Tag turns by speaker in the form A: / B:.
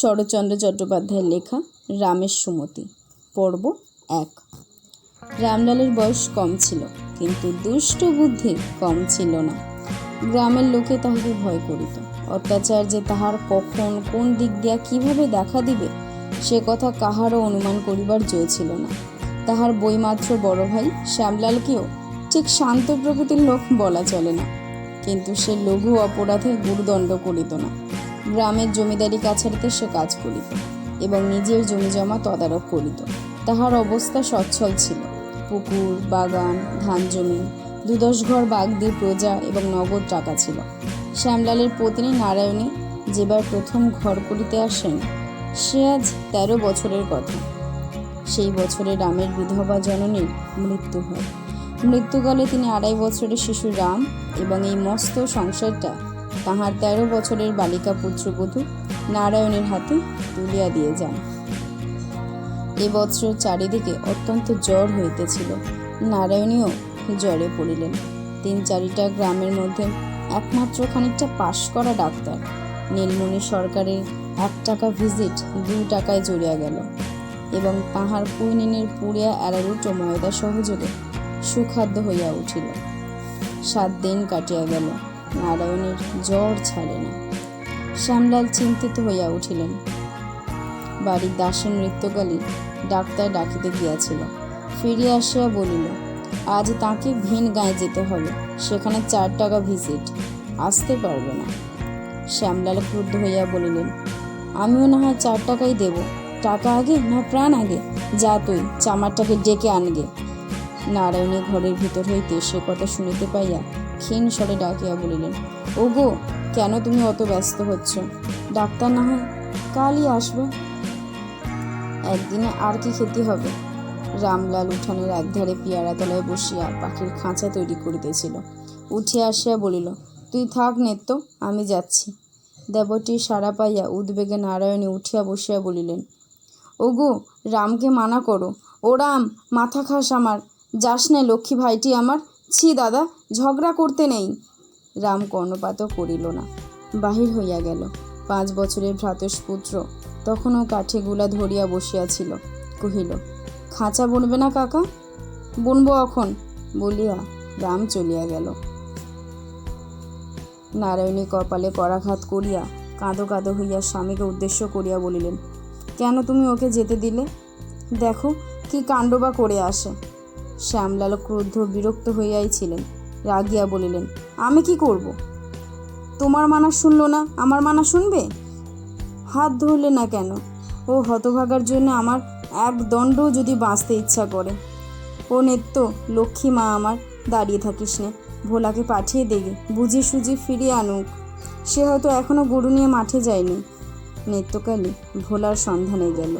A: শরৎচন্দ্র চট্টোপাধ্যায়ের লেখা রামের সুমতি, পর্ব এক। রামলালের বয়স কম ছিল, কিন্তু দুষ্ট বুদ্ধি কম ছিল না। গ্রামের লোকে তাহাকে ভয় করিত। অত্যাচার যে তাহার কখন কোন দিক দিয়া কীভাবে দেখা দিবে, সে কথা কাহারও অনুমান করিবার জো ছিল না। তাহার বইমাত্র বড় ভাই শ্যামলালকেও ঠিক শান্ত প্রকৃতির লোক বলা চলে না, কিন্তু সে লঘু অপরাধে গুরুদণ্ড করিত না। গ্রামের জমিদারি কাছারিতে সে কাজ করিত এবং নিজের জমি জমা তদারক করিত। তাহার অবস্থা সচ্ছল ছিল। পুকুর, বাগান, ধান জমি দুদশ ঘর বাগদি, প্রজা এবং নগদ টাকা ছিল। শ্যামলালের পত্নী নারায়ণী যেবার প্রথম ঘর করিতে আসেন, সে আজ তেরো বছরের কথা। সেই বছরে রামের বিধবা জননীর মৃত্যু হয়। মৃত্যুকালে তিনি আড়াই বছরের শিশু রাম এবং এই মস্ত সংসারটা তাহার তেরো বছরের বালিকা পুত্রবধূ নারায়ণের হাতে তুলিয়া দিয়ে যান। এ বৎসর চারিদিকে অত্যন্ত জ্বর হইতেছিল। নারায়ণীও জ্বরে পড়িলেন। তিন চারিটা গ্রামের মধ্যে একমাত্র খানিকটা পাশ করা ডাক্তার। নীলমণি সরকারের এক টাকা ভিজিট দুই টাকায় জড়িয়া গেল এবং তাহার কুইনিনের পুড়িয়া অ্যারারুট ময়দা সহযোগে সুখাদ্য হইয়া উঠিল। সাত দিন কাটিয়া গেল। নারায়ণের জ্বর ছাড়ে না। শ্যামলাল চিন্তিত হইয়া উঠিলেন। বাড়ির দাসের নৃত্যকালী ডাক্তার ডাকিতে গিয়াছিল। ফিরিয়া আসিয়া বলিল, আজ তাকে ভিন গায়ে যেতে হবে। সেখানে চার টাকা ভিজিট। আসতে পারবে না। শ্যামলাল ক্রুদ্ধ হইয়া বলিলেন, আমিও না হয় চার টাকাই দেব। টাকা আগে না প্রাণ আগে? যা তুই চামারটাকে ডেকে আনগে। নারায়ণী ঘরের ভিতর হইতে সে কথা শুনিতে পাইয়া ক্ষীণ স্বরে ডাকিয়া বলিলেন, ওগো, কেন তুমি অত ব্যস্ত হচ্ছ? ডাক্তার না হয়, কালই আসবে। একদিনে আর কি খেতে হবে? রামলাল উঠানের একধারে পিয়ারা তলায় বসিয়া পাখির খাঁচা তৈরি করিতেছিল। উঠিয়া আসিয়া বলিল, তুই থাক নেত্য, আমি যাচ্ছি। দেবটি সাড়া পাইয়া উদ্বেগে নারায়ণী উঠিয়া বসিয়া বলিলেন, ওগো, রামকে মানা করো। ও রাম, মাথা খাস আমার। যাস না, লক্ষ্মী ভাইটি আমার ছি দাদা, ঝগড়া করতে নেই। রাম কর্ণপাতও করিল না। বাহির হইয়া গেল। পাঁচ বছরের ভ্রাতস্পুত্র তখনও কাঠে গুলা ধরিয়া বসিয়াছিল। কহিল, খাঁচা বুনবে না কাকা? বুনবো এখন বলিয়া রাম চলিয়া গেল। নারায়ণী কপালে করাঘাত করিয়া কাঁদো কাঁদো হইয়া স্বামীকে উদ্দেশ্য করিয়া বলিলেন, কেন তুমি ওকে যেতে দিলে? দেখো কি কাণ্ড বা করে আসে। শ্যামলাল ক্রুদ্ধ বিরক্ত হইয়াই ছিলেন। রাগিয়া বলিলেন, আমি কি করব? তোমার মানা শুনলো না? আমার মানা শুনবে? হাত ধরলে না কেন? ও হতভাগার জন্য আমার এক দণ্ড যদি বাঁচতে ইচ্ছা করে। ও নেত্য, লক্ষ্মী মা আমার, দাঁড়িয়ে থাকিস নে। ভোলাকে পাঠিয়ে দেবে বুঝি সুঝি ফিরিয়ে আনুক। সে হয়তো এখনও গরু নিয়ে মাঠে যায়নি। নেত্যকালী ভোলার সন্ধানে গেল।